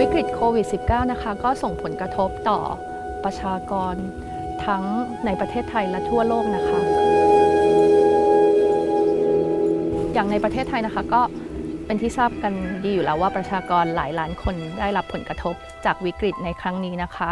วิกฤตโควิด -19 นะคะก็ส่งผลกระทบต่อประชากรทั้งในประเทศไทยและทั่วโลกนะคะ อย่างในประเทศไทยนะคะก็เป็นที่ทราบกันดีอยู่แล้วว่าประชากรหลายล้านคนได้รับผลกระทบจากวิกฤตในครั้งนี้นะคะ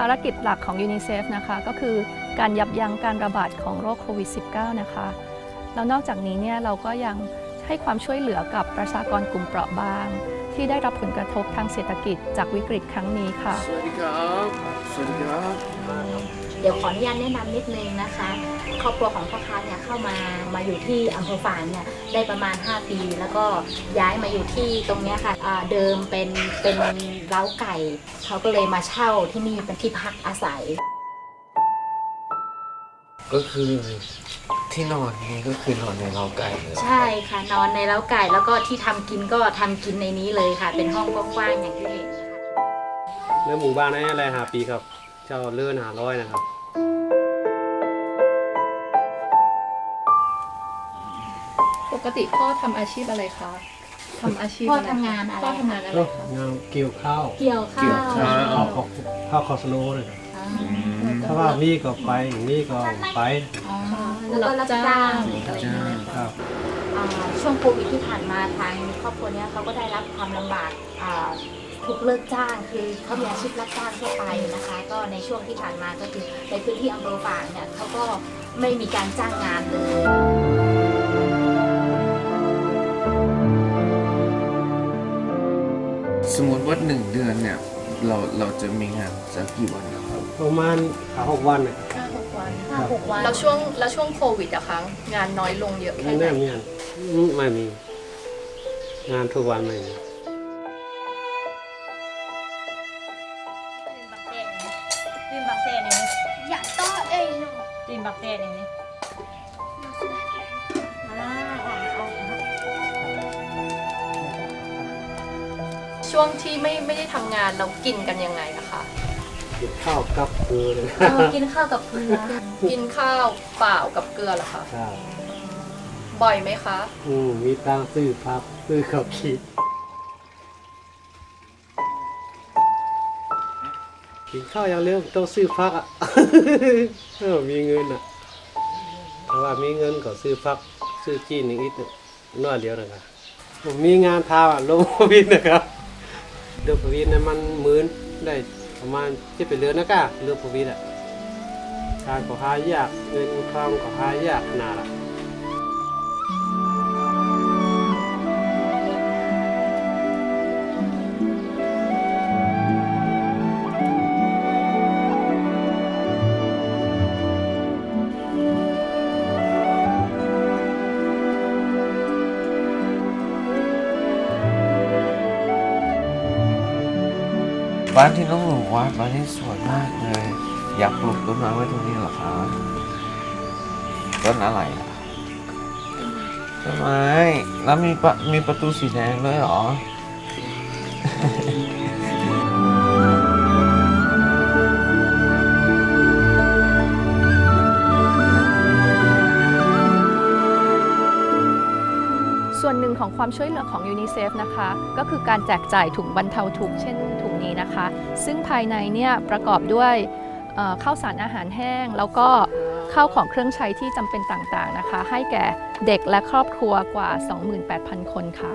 ภารกิจหลักของยูนิเซฟนะคะก็คือการยับยั้งการระบาดของโรคโควิด -19 นะคะ แล้วนอกจากนี้เนี่ยเราก็ยังให้ความช่วยเหลือกับประชากรกลุ่มเปราะบาง ที่ได้รับผลกระทบทางเศรษฐกิจจากวิกฤตครั้งนี้ค่ะ สวัสดีครับ สวัสดีครับ เดี๋ยวขออนุญาตแนะนำนิดนึงนะคะ ครอบครัวของพ่อค้าเนี่ยเข้ามามาอยู่ที่อำเภอฝางเนี่ยได้ประมาณ 5 ปี แล้วก็ย้ายมาอยู่ที่ตรงเนี้ยค่ะอ่าเดิมเป็นเป็นเล้าไก่ เขาก็เลยมาเช่าที่นี่เป็นที่พักอาศัย ก็คือที่นอนนี่ก็คือนอนในเราไก่เลยใช่ค่ะนอนในเล้าไก่แล้วก็ที่ทำกินก็ทำกินในนี้เลยค่ะ เป็นห้องกว้างๆอย่างที่เห็นนะคะเรื่องหมู่บ้านนี้อะไรหาปีครับ เจ้าเลื่อนหาร้อยนะครับ ปกติพ่อทำอาชีพอะไรคะทำอาชีพพ่ออะไรทำงานอะไร พ่อทำงานอะไรคะงานเกี่ยวข้าวเกี่ยวข้าวข้าวของข้าวคอสโลเลยครับอ่าถ้าว่ามีก็ไปมีก็ไปอ๋อแล้วก็รับจ้างอะไรอย่างเงี้ยครับอ่าช่วงโควิดที่ผ่านมาทางครอบครัวเนี้ยเขาก็ได้รับความลำบากอ่า ถูกเลิกจ้างคือเขามีอาชีพรับจ้างทั่วไปนะคะ ก็ในช่วงที่ผ่านมาก็คือในพื้นที่อำเภอฝางเนี่ยเขาก็ไม่มีการจ้างงานเลยสมมติว่าหนึ่งเดือนเนี่ย เราเราจะมีงานสักกี่วันนะครับประมาณหาหกวันเนี่ยห้าหกวันห้าหกวันแล้วช่วงแล้วช่วงโควิดอะคะงานน้อยลงเยอะไม่แค่ไหนแน่มีงานอืมไม่มี งานทุกวันไม่มี Tim bạc tè này này. À, à, à. ช่วงที่ไม่ไม่ได้ทำงานเรากินกันยังไงอะคะกินข้าวกับเกลือเลยเออกินข้าวกับเกลือกินข้าวเปล่ากับเกลือเหรอคะ ครับบ่อยไหมคะ อืมมีตังค์ซื้อพักซื้อข้าวขีดกินข้าวอย่างเดียวต้องซื้อพักอะ เออมีเงินอะถ้าว่ามีเงินก็ซื้อพักซื้อจีนอีกนิดนึ่งน้อยเดียวนะครับผมมีงานทาอะลงพวินนะครับเดือพวินเนี่ยมันหมื่นได้ประมาณที่ไปเรือนะก้าเรือพวินอะการก็หายากเงินคำก็หายากขนาดอะ บ้านที่น้องหนูวาดบ้านนี้สวยมากเลย อยากปลูกต้นไม้ไว้ตรงนี้เหรอคะต้นอะไรอะต้นไม้แล้วมีปะมีประตูสีแดงด้วยเหรอส่วนหนึ่งของความช่วยเหลือของยูนิเซฟนะคะ ก็คือการแจกจ่ายถุงบรรเทาทุกข์เช่น นี้นะคะ ซึ่งภายในเนี่ยประกอบด้วยเอ่อข้าวสารอาหารแห้ง แล้วก็ข้าวของเครื่องใช้ที่จำเป็นต่างๆนะคะ ให้แก่เด็กและครอบครัวกว่า 28,000 คนค่ะ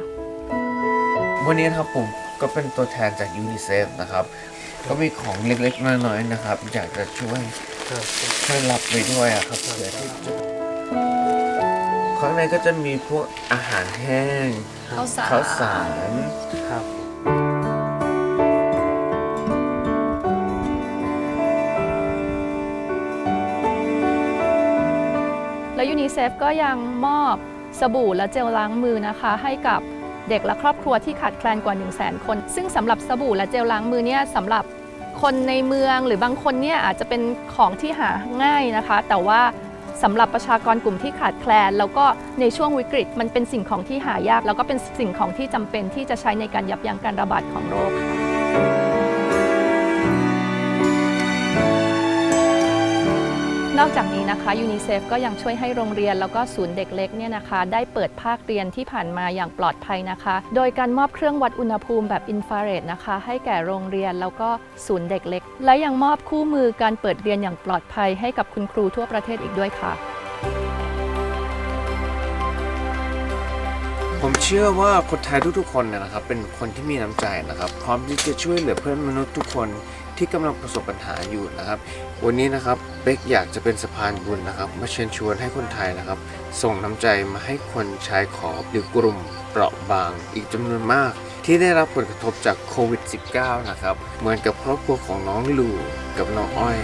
วันนี้นะครับผมก็เป็นตัวแทนจากยูนิเซฟนะครับ ก็มีของเล็กๆน้อยๆนะครับ อยากจะช่วยช่วยรับไปด้วยอะครับเผื่อที่จะข้างในก็จะมีพวกอาหารแห้งข้าวสาร ยูนิเซฟก็ยังมอบสบู่และเจลล้างมือนะคะ ให้กับเด็กและครอบครัวที่ขาดแคลนกว่า 1 0 0 0 0แคน ซึ่งสำหรับสบู่และเจลล้างมือเนี่ยสำหรับคนในเมืองหรือบางคนเนี่ยอาจจะเป็นของที่หาง่ายนะคะ แต่ว่าสำหรับประชากรกลุ่มที่ขาดแคลน แล้วก็ในช่วงวิกฤต มันเป็นสิ่งของที่หายาก แล้วก็เป็นสิ่งของที่จำเป็นที่จะใช้ในการยับยั้งการระบาดของโรคค่ะนอกจากนี้ นะคะยูนิเซฟก็ยังช่วยให้โรงเรียนแล้วก็ศูนย์เด็กเล็กเนี่ยนะคะได้เปิดภาคเรียนที่ผ่านมาอย่างปลอดภัยนะคะ โดยการมอบเครื่องวัดอุณหภูมิแบบอินฟราเรดนะคะให้แก่โรงเรียนแล้วก็ศูนย์เด็กเล็ก และยังมอบคู่มือการเปิดเรียนอย่างปลอดภัยให้กับคุณครูทั่วประเทศอีกด้วยค่ะ ผมเชื่อว่าคนไทยทุกๆคนนะครับเป็นคนที่มีน้ำใจนะครับ พร้อมที่จะช่วยเหลือเพื่อนมนุษย์ทุกคน ที่กำลังประสบปัญหาอยู่นะครับ วันนี้นะครับเบกอยากจะเป็นสะพานบุญนะครับ มาเชิญชวนให้คนไทยนะครับ ส่งน้ำใจมาให้คนชายขอบหรือกลุ่มเปราะบางอีกจำนวนมาก ที่ได้รับผลกระทบจากโควิด -19 นะครับ เหมือนกับครอบครัวของน้องลูกับน้องอ้อย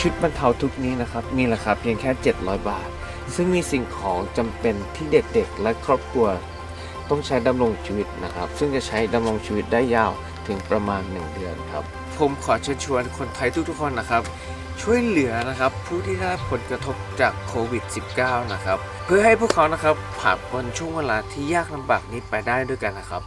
ชุดบรรเทาทุกข์นี้นะครับ มีราคาเพียงแค่ 700 บาท ซึ่งมีสิ่งของจำเป็นที่เด็กๆและครอบครัว ต้องใช้ดำรงชีวิตนะครับ ซึ่งจะใช้ดำรงชีวิตได้ยาว ถึงประมาณ 1 เดือนครับ ผมขอเชิญชวนคนไทยทุกๆคนนะครับ ช่วยเหลือนะครับผู้ที่ได้รับผลกระทบจากโควิด -19 นะครับ เพื่อให้พวกเขานะครับผ่านพ้นช่วงเวลาที่ยากลำบากนี้ไปได้ด้วยกันนะครับ